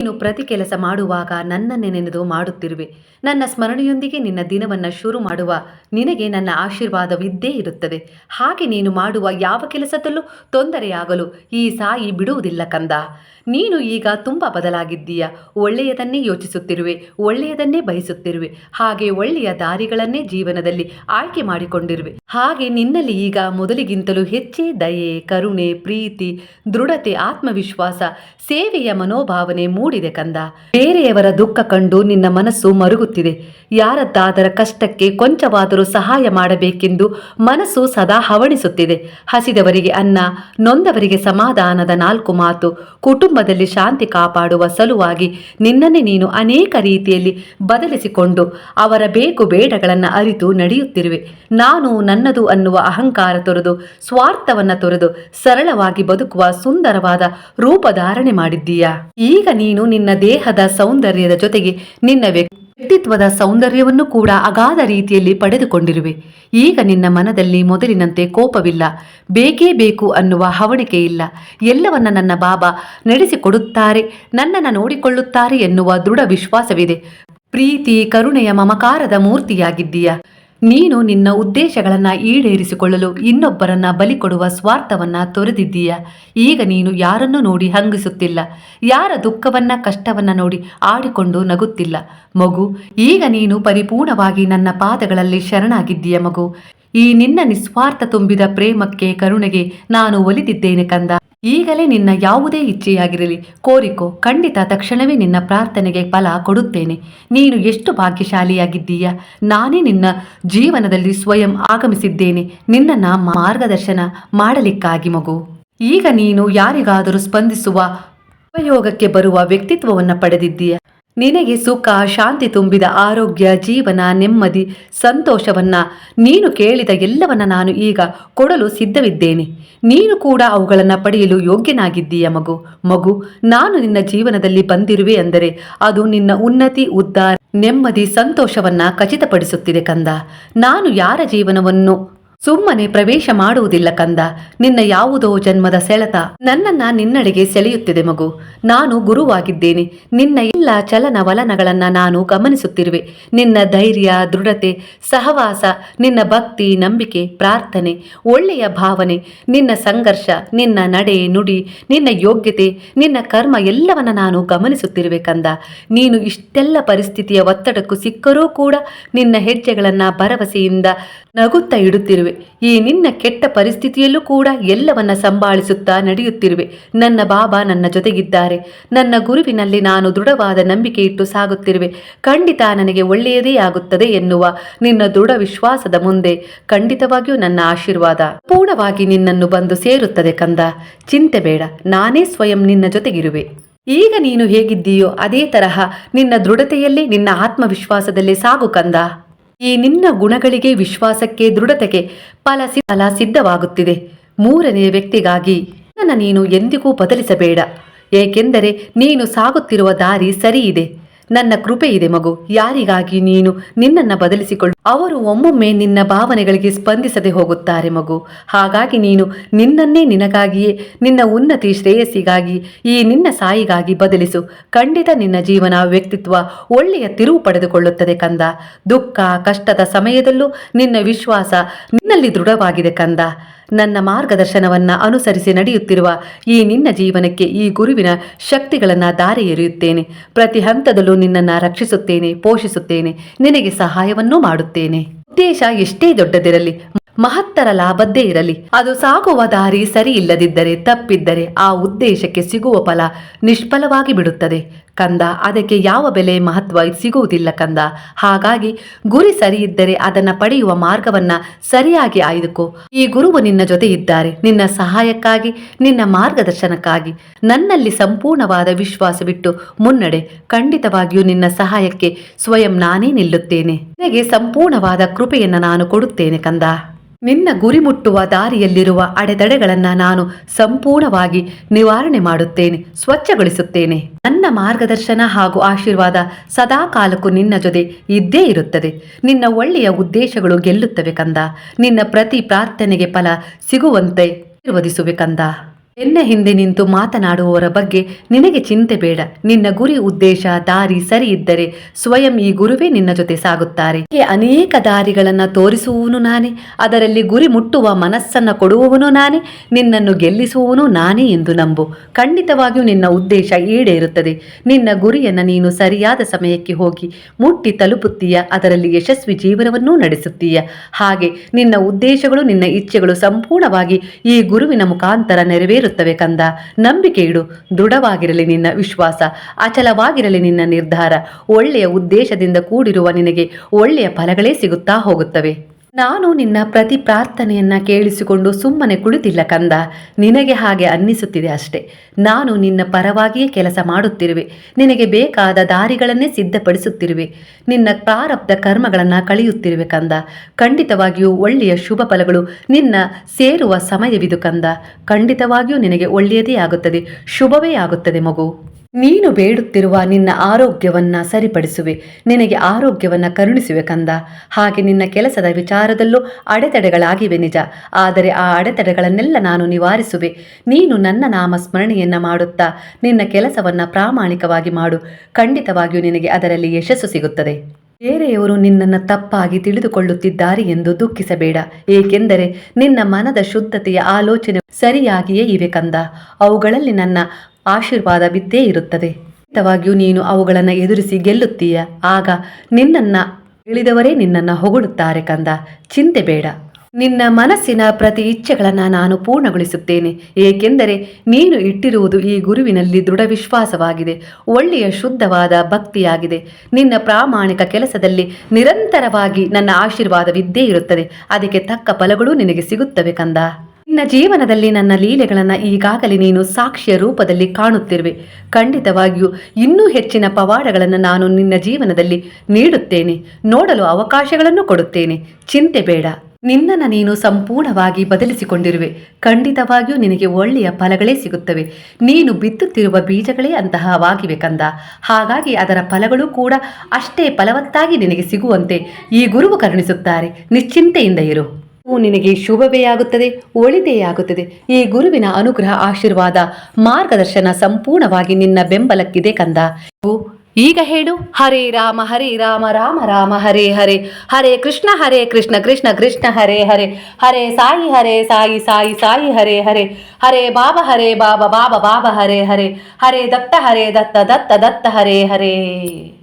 ನೀನು ಪ್ರತಿ ಕೆಲಸ ಮಾಡುವಾಗ ನನ್ನನ್ನೇ ನೆನೆದು ಮಾಡುತ್ತಿರುವೆ. ನನ್ನ ಸ್ಮರಣೆಯೊಂದಿಗೆ ನಿನ್ನ ದಿನವನ್ನು ಶುರು ಮಾಡುವ ನಿನಗೆ ನನ್ನ ಆಶೀರ್ವಾದವಿದ್ದೇ ಇರುತ್ತದೆ. ಹಾಗೆ ನೀನು ಮಾಡುವ ಯಾವ ಕೆಲಸದಲ್ಲೂ ತೊಂದರೆಯಾಗಲು ಈ ಸಾಯಿ ಬಿಡುವುದಿಲ್ಲ ಕಂದ. ನೀನು ಈಗ ತುಂಬ ಬದಲಾಗಿದ್ದೀಯ. ಒಳ್ಳೆಯದನ್ನೇ ಯೋಚಿಸುತ್ತಿರುವೆ, ಒಳ್ಳೆಯದನ್ನೇ ಬಯಸುತ್ತಿರುವೆ. ಹಾಗೆ ಒಳ್ಳೆಯ ದಾರಿಗಳನ್ನೇ ಜೀವನದಲ್ಲಿ ಆಯ್ಕೆ ಮಾಡಿಕೊಂಡಿರುವೆ. ಹಾಗೆ ನಿನ್ನಲ್ಲಿ ಈಗ ಮೊದಲಿಗಿಂತಲೂ ಹೆಚ್ಚೇ ದಯೆ, ಕರುಣೆ, ಪ್ರೀತಿ, ದೃಢತೆ, ಆತ್ಮವಿಶ್ವಾಸ, ಸೇವೆಯ ಮನೋಭಾವನೆ ಮೂಡಿದೆ ಕಂದ. ಬೇರೆಯವರ ದುಃಖ ಕಂಡು ನಿನ್ನ ಮನಸ್ಸು ಮರುಗುತ್ತಿದೆ. ಯಾರದ್ದಾದರ ಕಷ್ಟಕ್ಕೆ ಕೊಂಚವಾದರೂ ಸಹಾಯ ಮಾಡಬೇಕೆಂದು ಮನಸ್ಸು ಸದಾ ಹವಣಿಸುತ್ತಿದೆ. ಹಸಿದವರಿಗೆ ಅನ್ನ, ನೊಂದವರಿಗೆ ಸಮಾಧಾನದ ನಾಲ್ಕು ಮಾತು ಕುಟುಂಬದಲ್ಲಿ ಶಾಂತಿ ಕಾಪಾಡುವ ಸಲುವಾಗಿ ನಿನ್ನನ್ನೇ ನೀನು ಅನೇಕ ರೀತಿಯಲ್ಲಿ ಬದಲಿಸಿಕೊಂಡು ಅವರ ಬೇಕು ಬೇಡಗಳನ್ನು ಅರಿತು ನಡೆಯುತ್ತಿರುವೆ. ನಾನು ನನ್ನದು ಅನ್ನುವ ಅಹಂಕಾರ ತೊರೆದು, ಸ್ವಾರ್ಥವನ್ನ ತೊರೆದು ಸರಳವಾಗಿ ಬದುಕುವ ಸುಂದರವಾದ ರೂಪಧಾರಣೆ ಮಾಡಿದ್ದೀಯಾ? ಈಗ ನೀನು ನಿನ್ನ ದೇಹದ ಸೌಂದರ್ಯದ ಜೊತೆಗೆ ನಿನ್ನ ವ್ಯಕ್ತಿ ವ್ಯಕ್ತಿತ್ವದ ಸೌಂದರ್ಯವನ್ನು ಕೂಡ ಅಗಾಧ ರೀತಿಯಲ್ಲಿ ಪಡೆದುಕೊಂಡಿರುವೆ. ಈಗ ನಿನ್ನ ಮನದಲ್ಲಿ ಮೊದಲಿನಂತೆ ಕೋಪವಿಲ್ಲ. ಬೇಕೇ ಬೇಕು ಅನ್ನುವ ಹವಣಿಕೆ ಇಲ್ಲ. ಎಲ್ಲವನ್ನ ನನ್ನ ಬಾಬಾ ನಡೆಸಿಕೊಡುತ್ತಾರೆ, ನನ್ನನ್ನು ನೋಡಿಕೊಳ್ಳುತ್ತಾರೆ ಎನ್ನುವ ದೃಢ ವಿಶ್ವಾಸವಿದೆ. ಪ್ರೀತಿ, ಕರುಣೆಯ ಮಮಕಾರದ ಮೂರ್ತಿಯಾಗಿದ್ದೀಯ? ನೀನು ನಿನ್ನ ಉದ್ದೇಶಗಳನ್ನ ಈಡೇರಿಸಿಕೊಳ್ಳಲು ಇನ್ನೊಬ್ಬರನ್ನ ಬಲಿ ಕೊಡುವ ಸ್ವಾರ್ಥವನ್ನ ತೊರೆದಿದ್ದೀಯ? ಈಗ ನೀನು ಯಾರನ್ನೂ ನೋಡಿ ಹಂಗಿಸುತ್ತಿಲ್ಲ. ಯಾರ ದುಃಖವನ್ನ ಕಷ್ಟವನ್ನ ನೋಡಿ ಆಡಿಕೊಂಡು ನಗುತ್ತಿಲ್ಲ. ಮಗು, ಈಗ ನೀನು ಪರಿಪೂರ್ಣವಾಗಿ ನನ್ನ ಪಾದಗಳಲ್ಲಿ ಶರಣಾಗಿದ್ದೀಯ ಮಗು? ಈ ನಿನ್ನ ನಿಸ್ವಾರ್ಥ ತುಂಬಿದ ಪ್ರೇಮಕ್ಕೆ ಕರುಣೆಗೆ ನಾನು ಒಲಿದಿದ್ದೇನೆ ಕಂದ. ಈಗಲೇ ನಿನ್ನ ಯಾವುದೇ ಇಚ್ಛೆಯಾಗಿರಲಿ. ಕೋರಿಕೋ, ಖಂಡಿತ ತಕ್ಷಣವೇ ನಿನ್ನ ಪ್ರಾರ್ಥನೆಗೆ ಫಲ ಕೊಡುತ್ತೇನೆ. ನೀನು ಎಷ್ಟು ಭಾಗ್ಯಶಾಲಿಯಾಗಿದ್ದೀಯ. ನಾನೇ ನಿನ್ನ ಜೀವನದಲ್ಲಿ ಸ್ವಯಂ ಆಗಮಿಸಿದ್ದೇನೆ. ನಿನ್ನನ್ನು ಮಾರ್ಗದರ್ಶನ ಮಾಡಲಿಕ್ಕಾಗಿ ಮಗು. ಈಗ ನೀನು ಯಾರಿಗಾದರೂ ಸ್ಪಂದಿಸುವ ಉಪಯೋಗಕ್ಕೆ ಬರುವ ವ್ಯಕ್ತಿತ್ವವನ್ನು ಪಡೆದಿದ್ದೀಯ. ನಿನಗೆ ಸುಖ, ಶಾಂತಿ ತುಂಬಿದ ಆರೋಗ್ಯ, ಜೀವನ, ನೆಮ್ಮದಿ, ಸಂತೋಷವನ್ನ ನೀನು ಕೇಳಿದ ಎಲ್ಲವನ್ನ ನಾನು ಈಗ ಕೊಡಲು ಸಿದ್ಧವಿದ್ದೇನೆ. ನೀನು ಕೂಡ ಅವುಗಳನ್ನು ಪಡೆಯಲು ಯೋಗ್ಯನಾಗಿದ್ದೀಯ ಮಗು. ಮಗು, ನಾನು ನಿನ್ನ ಜೀವನದಲ್ಲಿ ಬಂದಿರುವೆ ಅಂದರೆ ಅದು ನಿನ್ನ ಉನ್ನತಿ, ಉದ್ಧಾರ, ನೆಮ್ಮದಿ, ಸಂತೋಷವನ್ನ ಖಚಿತಪಡಿಸುತ್ತಿದೆ ಕಂದ. ನಾನು ಯಾರ ಜೀವನವನ್ನು ಸುಮ್ಮನೆ ಪ್ರವೇಶ ಮಾಡುವುದಿಲ್ಲ ಕಂದ. ನಿನ್ನ ಯಾವುದೋ ಜನ್ಮದ ಸೆಳೆತ ನನ್ನನ್ನ ನಿನ್ನಡೆಗೆ ಸೆಳೆಯುತ್ತಿದೆ ಮಗು. ನಾನು ಗುರುವಾಗಿದ್ದೇನೆ. ನಿನ್ನ ಎಲ್ಲ ಚಲನವಲನಗಳನ್ನ ನಾನು ಗಮನಿಸುತ್ತಿರುವೆ. ನಿನ್ನ ಧೈರ್ಯ, ದೃಢತೆ, ಸಹವಾಸ, ನಿನ್ನ ಭಕ್ತಿ, ನಂಬಿಕೆ, ಪ್ರಾರ್ಥನೆ, ಒಳ್ಳೆಯ ಭಾವನೆ, ನಿನ್ನ ಸಂಘರ್ಷ, ನಿನ್ನ ನಡೆ, ನುಡಿ, ನಿನ್ನ ಯೋಗ್ಯತೆ, ನಿನ್ನ ಕರ್ಮ ಎಲ್ಲವನ್ನ ನಾನು ಗಮನಿಸುತ್ತಿರುವೆ ಕಂದ. ನೀನು ಇಷ್ಟೆಲ್ಲ ಪರಿಸ್ಥಿತಿಯ ಒತ್ತಡಕ್ಕೂ ಸಿಕ್ಕರೂ ಕೂಡ ನಿನ್ನ ಹೆಜ್ಜೆಗಳನ್ನ ಭರವಸೆಯಿಂದ ನಗುತ್ತಾ ಇಡುತ್ತಿರುವೆ. ಈ ನಿನ್ನ ಕೆಟ್ಟ ಪರಿಸ್ಥಿತಿಯಲ್ಲೂ ಕೂಡ ಎಲ್ಲವನ್ನ ಸಂಭಾಳಿಸುತ್ತಾ ನಡೆಯುತ್ತಿರುವೆ. ನನ್ನ ಬಾಬಾ ನನ್ನ ಜೊತೆಗಿದ್ದಾರೆ. ನನ್ನ ಗುರುವಿನಲ್ಲಿ ನಾನು ದೃಢವಾದ ನಂಬಿಕೆ ಇಟ್ಟು ಸಾಗುತ್ತಿರುವೆ. ಖಂಡಿತ ನನಗೆ ಒಳ್ಳೆಯದೇ ಆಗುತ್ತದೆ ಎನ್ನುವ ನಿನ್ನ ದೃಢ ವಿಶ್ವಾಸದ ಮುಂದೆ ಖಂಡಿತವಾಗಿಯೂ ನನ್ನ ಆಶೀರ್ವಾದ. ಪೂರ್ಣವಾಗಿ ನಿನ್ನನ್ನು ಬಂದು ಸೇರುತ್ತದೆ ಕಂದ. ಚಿಂತೆ ಬೇಡ, ನಾನೇ ಸ್ವಯಂ ನಿನ್ನ ಜೊತೆಗಿರುವೆ. ಈಗ ನೀನು ಹೇಗಿದ್ದೀಯೋ ಅದೇ ತರಹ ನಿನ್ನ ದೃಢತೆಯಲ್ಲೇ ನಿನ್ನ ಆತ್ಮವಿಶ್ವಾಸದಲ್ಲೇ ಸಾಗು ಕಂದ. ಈ ನಿನ್ನ ಗುಣಗಳಿಗೆ ವಿಶ್ವಾಸಕ್ಕೆ ದೃಢತೆಗೆ ಫಲ ಫಲ ಸಿದ್ಧವಾಗುತ್ತಿದೆ. ಮೂರನೆಯ ವ್ಯಕ್ತಿಗಾಗಿ ನನ್ನ ನೀನು ಎಂದಿಗೂ ಬದಲಿಸಬೇಡ. ಏಕೆಂದರೆ ನೀನು ಸಾಗುತ್ತಿರುವ ದಾರಿ ಸರಿಯಿದೆ. ನನ್ನ ಕೃಪೆ ಇದೆ ಮಗು. ಯಾರಿಗಾಗಿ ನೀನು ನಿನ್ನನ್ನು ಬದಲಿಸಿಕೊಳ್ಳು? ಅವರು ಒಮ್ಮೊಮ್ಮೆ ನಿನ್ನ ಭಾವನೆಗಳಿಗೆ ಸ್ಪಂದಿಸದೆ ಹೋಗುತ್ತಾರೆ ಮಗು. ಹಾಗಾಗಿ ನೀನು ನಿನ್ನನ್ನೇ ನಿನಗಾಗಿಯೇ, ನಿನ್ನ ಉನ್ನತಿ ಶ್ರೇಯಸ್ಸಿಗಾಗಿ, ಈ ನಿನ್ನ ಸಾಯಿಗಾಗಿ ಬದಲಿಸು. ಖಂಡಿತ ನಿನ್ನ ಜೀವನ ವ್ಯಕ್ತಿತ್ವ ಒಳ್ಳೆಯ ತಿರುವು ಪಡೆದುಕೊಳ್ಳುತ್ತದೆ ಕಂದ. ದುಃಖ, ಕಷ್ಟದ ಸಮಯದಲ್ಲೂ ನಿನ್ನ ವಿಶ್ವಾಸ ನಿನ್ನಲ್ಲಿ ದೃಢವಾಗಿದೆ ಕಂದ. ನನ್ನ ಮಾರ್ಗದರ್ಶನವನ್ನ ಅನುಸರಿಸಿ ನಡೆಯುತ್ತಿರುವ ಈ ನಿನ್ನ ಜೀವನಕ್ಕೆ ಈ ಗುರುವಿನ ಶಕ್ತಿಗಳನ್ನು ದಾರಿ ಎರೆಯುತ್ತೇನೆ ಪ್ರತಿ ಹಂತದಲ್ಲೂ ನಿನ್ನನ್ನು ರಕ್ಷಿಸುತ್ತೇನೆ, ಪೋಷಿಸುತ್ತೇನೆ, ನಿನಗೆ ಸಹಾಯವನ್ನೂ ಮಾಡುತ್ತೇನೆ. ಉದ್ದೇಶ ಎಷ್ಟೇ ದೊಡ್ಡದಿರಲಿ, ಮಹತ್ತರ ಲಾಭದ್ದೇ ಇರಲಿ, ಅದು ಸಾಗುವ ದಾರಿ ಸರಿ ಇಲ್ಲದಿದ್ದರೆ ತಪ್ಪಿದ್ದರೆ ಆ ಉದ್ದೇಶಕ್ಕೆ ಸಿಗುವ ಫಲ ನಿಷ್ಫಲವಾಗಿ ಬಿಡುತ್ತದೆ. ಕಂದ, ಅದಕ್ಕೆ ಯಾವ ಬೆಲೆ ಮಹತ್ವ ಸಿಗುವುದಿಲ್ಲ ಕಂದ. ಹಾಗಾಗಿ ಗುರಿ ಸರಿ ಇದ್ದರೆ ಅದನ್ನು ಪಡೆಯುವ ಮಾರ್ಗವನ್ನ ಸರಿಯಾಗಿ ಆಯ್ದುಕೋ. ಈ ಗುರುವು ನಿನ್ನ ಜೊತೆ ಇದ್ದಾರೆ ನಿನ್ನ ಸಹಾಯಕ್ಕಾಗಿ, ನಿನ್ನ ಮಾರ್ಗದರ್ಶನಕ್ಕಾಗಿ. ನನ್ನಲ್ಲಿ ಸಂಪೂರ್ಣವಾದ ವಿಶ್ವಾಸ ಬಿಟ್ಟು ಮುನ್ನಡೆ. ಖಂಡಿತವಾಗಿಯೂ ನಿನ್ನ ಸಹಾಯಕ್ಕೆ ಸ್ವಯಂ ನಾನೇ ನಿಲ್ಲುತ್ತೇನೆ. ನಿನಗೆ ಸಂಪೂರ್ಣವಾದ ಕೃಪೆಯನ್ನು ನಾನು ಕೊಡುತ್ತೇನೆ ಕಂದ. ನಿನ್ನ ಗುರಿ ಮುಟ್ಟುವ ದಾರಿಯಲ್ಲಿರುವ ಅಡೆತಡೆಗಳನ್ನು ನಾನು ಸಂಪೂರ್ಣವಾಗಿ ನಿವಾರಣೆ ಮಾಡುತ್ತೇನೆ, ಸ್ವಚ್ಛಗೊಳಿಸುತ್ತೇನೆ. ನನ್ನ ಮಾರ್ಗದರ್ಶನ ಹಾಗೂ ಆಶೀರ್ವಾದ ಸದಾ ಕಾಲಕ್ಕೂ ನಿನ್ನ ಜೊತೆ ಇದ್ದೇ ಇರುತ್ತದೆ. ನಿನ್ನ ಒಳ್ಳೆಯ ಉದ್ದೇಶಗಳು ಗೆಲ್ಲುತ್ತವೆ ಕಂದ. ನಿನ್ನ ಪ್ರತಿ ಪ್ರಾರ್ಥನೆಗೆ ಫಲ ಸಿಗುವಂತೆ ನಿರ್ವಧಿಸುವೆ ಕಂದ. ಎನ್ನ ಹಿಂದೆ ನಿಂತು ಮಾತನಾಡುವವರ ಬಗ್ಗೆ ನಿನಗೆ ಚಿಂತೆ ಬೇಡ. ನಿನ್ನ ಗುರಿ, ಉದ್ದೇಶ, ದಾರಿ ಸರಿ ಇದ್ದರೆ ಸ್ವಯಂ ಈ ಗುರುವೇ ನಿನ್ನ ಜೊತೆ ಸಾಗುತ್ತಾರೆ. ಅನೇಕ ದಾರಿಗಳನ್ನು ತೋರಿಸುವವನು ನಾನೇ. ಅದರಲ್ಲಿ ಗುರಿ ಮುಟ್ಟುವ ಮನಸ್ಸನ್ನು ಕೊಡುವವನು ನಾನೇ. ನಿನ್ನನ್ನು ಗೆಲ್ಲಿಸುವವನು ನಾನೇ ಎಂದು ನಂಬು. ಖಂಡಿತವಾಗಿಯೂ ನಿನ್ನ ಉದ್ದೇಶ ಈಡೇರುತ್ತದೆ. ನಿನ್ನ ಗುರಿಯನ್ನು ನೀನು ಸರಿಯಾದ ಸಮಯಕ್ಕೆ ಹೋಗಿ ಮುಟ್ಟಿ ತಲುಪುತ್ತೀಯ. ಅದರಲ್ಲಿ ಯಶಸ್ವಿ ಜೀವನವನ್ನೂ ನಡೆಸುತ್ತೀಯ. ಹಾಗೆ ನಿನ್ನ ಉದ್ದೇಶಗಳು, ನಿನ್ನ ಇಚ್ಛೆಗಳು ಸಂಪೂರ್ಣವಾಗಿ ಈ ಗುರುವಿನ ಮುಖಾಂತರ ನೆರವೇರುತ್ತವೆ ಕಂದ. ನಂಬಿಕೆ ಇಡು, ದೃಢವಾಗಿರಲಿ ನಿನ್ನ ವಿಶ್ವಾಸ, ಅಚಲವಾಗಿರಲಿ ನಿನ್ನ ನಿರ್ಧಾರ. ಒಳ್ಳೆಯ ಉದ್ದೇಶದಿಂದ ಕೂಡಿರುವ ನಿನಗೆ ಒಳ್ಳೆಯ ಫಲಗಳೇ ಸಿಗುತ್ತಾ ಹೋಗುತ್ತವೆ. ನಾನು ನಿನ್ನ ಪ್ರತಿ ಪ್ರಾರ್ಥನೆಯನ್ನ ಕೇಳಿಸಿಕೊಂಡು ಸುಮ್ಮನೆ ಕುಳಿತಿಲ್ಲ ಕಂದ. ನಿನಗೆ ಹಾಗೆ ಅನ್ನಿಸುತ್ತಿದೆ ಅಷ್ಟೆ. ನಾನು ನಿನ್ನ ಪರವಾಗಿಯೇ ಕೆಲಸ ಮಾಡುತ್ತಿರುವೆ. ನಿನಗೆ ಬೇಕಾದ ದಾರಿಗಳನ್ನೇ ಸಿದ್ಧಪಡಿಸುತ್ತಿರುವೆ. ನಿನ್ನ ಪ್ರಾರಬ್ಧ ಕರ್ಮಗಳನ್ನು ಕಳೆಯುತ್ತಿರುವೆ ಕಂದ. ಖಂಡಿತವಾಗಿಯೂ ಒಳ್ಳೆಯ ಶುಭ ಫಲಗಳು ನಿನ್ನ ಸೇರುವ ಸಮಯವಿದು ಕಂದ. ಖಂಡಿತವಾಗಿಯೂ ನಿನಗೆ ಒಳ್ಳೆಯದೇ ಆಗುತ್ತದೆ. ಶುಭವೇ ಆಗುತ್ತದೆ ಮಗು. ನೀನು ಬೇಡುತ್ತಿರುವ ನಿನ್ನ ಆರೋಗ್ಯವನ್ನ ಸರಿಪಡಿಸುವೆ. ನಿನಗೆ ಆರೋಗ್ಯವನ್ನ ಕರುಣಿಸುವೆ ಕಂದ. ಹಾಗೆ ನಿನ್ನ ಕೆಲಸದ ವಿಚಾರದಲ್ಲೂ ಅಡೆತಡೆಗಳಾಗಿವೆ ನಿಜ. ಆದರೆ ಆ ಅಡೆತಡೆಗಳನ್ನೆಲ್ಲ ನಾನು ನಿವಾರಿಸುವೆ. ನೀನು ನನ್ನ ನಾಮ ಸ್ಮರಣೆಯನ್ನ ಮಾಡುತ್ತಾ ನಿನ್ನ ಕೆಲಸವನ್ನ ಪ್ರಾಮಾಣಿಕವಾಗಿ ಮಾಡು. ಖಂಡಿತವಾಗಿಯೂ ನಿನಗೆ ಅದರಲ್ಲಿ ಯಶಸ್ಸು ಸಿಗುತ್ತದೆ. ಬೇರೆಯವರು ನಿನ್ನನ್ನು ತಪ್ಪಾಗಿ ತಿಳಿದುಕೊಳ್ಳುತ್ತಿದ್ದಾರೆ ಎಂದು ದುಃಖಿಸಬೇಡ. ಏಕೆಂದರೆ ನಿನ್ನ ಮನದ ಶುದ್ಧತೆಯ ಆಲೋಚನೆ ಸರಿಯಾಗಿಯೇ ಇವೆ ಕಂದ. ಅವುಗಳಲ್ಲಿ ನನ್ನ ಆಶೀರ್ವಾದವಿದ್ದೇ ಇರುತ್ತದೆ. ಖಂಡಿತವಾಗಿಯೂ ನೀನು ಅವುಗಳನ್ನು ಎದುರಿಸಿ ಗೆಲ್ಲುತ್ತೀಯ. ಆಗ ನಿನ್ನನ್ನ ಇಳಿದವರೇ ನಿನ್ನನ್ನು ಹೊಗಳುತ್ತಾರೆ ಕಂದ. ಚಿಂತೆ ಬೇಡ. ನಿನ್ನ ಮನಸ್ಸಿನ ಪ್ರತಿ ಇಚ್ಛೆಗಳನ್ನು ನಾನು ಪೂರ್ಣಗೊಳಿಸುತ್ತೇನೆ. ಏಕೆಂದರೆ ನೀನು ಇಟ್ಟಿರುವುದು ಈ ಗುರುವಿನಲ್ಲಿ ದೃಢ ವಿಶ್ವಾಸವಾಗಿದೆ ಒಳ್ಳೆಯ ಶುದ್ಧವಾದ ಭಕ್ತಿಯಾಗಿದೆ. ನಿನ್ನ ಪ್ರಾಮಾಣಿಕ ಕೆಲಸದಲ್ಲಿ ನಿರಂತರವಾಗಿ ನನ್ನ ಆಶೀರ್ವಾದವಿದ್ದೇ ಇರುತ್ತದೆ. ಅದಕ್ಕೆ ತಕ್ಕ ಫಲಗಳು ನಿನಗೆ ಸಿಗುತ್ತವೆ ಕಂದ. ನಿನ್ನ ಜೀವನದಲ್ಲಿ ನನ್ನ ಲೀಲೆಗಳನ್ನು ಈಗಾಗಲೇ ನೀನು ಸಾಕ್ಷ್ಯ ರೂಪದಲ್ಲಿ ಕಾಣುತ್ತಿರುವೆ. ಖಂಡಿತವಾಗಿಯೂ ಇನ್ನೂ ಹೆಚ್ಚಿನ ಪವಾಡಗಳನ್ನು ನಾನು ನಿನ್ನ ಜೀವನದಲ್ಲಿ ನೀಡುತ್ತೇನೆ. ನೋಡಲು ಅವಕಾಶಗಳನ್ನು ಕೊಡುತ್ತೇನೆ. ಚಿಂತೆ ಬೇಡ. ನಿನ್ನನ್ನು ನೀನು ಸಂಪೂರ್ಣವಾಗಿ ಬದಲಿಸಿಕೊಂಡಿರುವೆ. ಖಂಡಿತವಾಗಿಯೂ ನಿನಗೆ ಒಳ್ಳೆಯ ಫಲಗಳೇ ಸಿಗುತ್ತವೆ. ನೀನು ಬಿತ್ತುತ್ತಿರುವ ಬೀಜಗಳೇ ಅಂತಹವಾಗಿವೆ ಕಂದ. ಹಾಗಾಗಿ ಅದರ ಫಲಗಳು ಕೂಡ ಅಷ್ಟೇ ಫಲವತ್ತಾಗಿ ನಿನಗೆ ಸಿಗುವಂತೆ ಈ ಗುರುವು ಕರುಣಿಸುತ್ತಾರೆ. ನಿಶ್ಚಿಂತೆಯಿಂದ ಇರು. ನಿನಗೆ ಶುಭವೇ ಆಗುತ್ತದೆ, ಒಳಿತೇ ಆಗುತ್ತದೆ. ಈ ಗುರುವಿನ ಅನುಗ್ರಹ ಆಶೀರ್ವಾದ, ಮಾರ್ಗದರ್ಶನ ಸಂಪೂರ್ಣವಾಗಿ ನಿನ್ನ ಬೆಂಬಲಕ್ಕಿದೆ ಕಂದ. ಈಗ ಹೇಳು, ಹರೇ ರಾಮ ಹರೇ ರಾಮ ರಾಮ ರಾಮ, ಹರೇ ಹರೇ. ಹರೇ ಕೃಷ್ಣ ಹರೇ ಕೃಷ್ಣ ಕೃಷ್ಣ ಕೃಷ್ಣ, ಹರೇ ಹರೇ. ಹರೇ ಸಾಯಿ ಹರೇ ಸಾಯಿ ಸಾಯಿ ಸಾಯಿ, ಹರೇ ಹರೇ. ಹರೇ ಬಾಬ ಹರೇ ಬಾಬ ಬಾಬ ಬಾಬ, ಹರೇ ಹರೇ. ಹರೇ ದತ್ತ ಹರೇ ದತ್ತ ದತ್ತ ದತ್ತ, ಹರೇ ಹರೇ.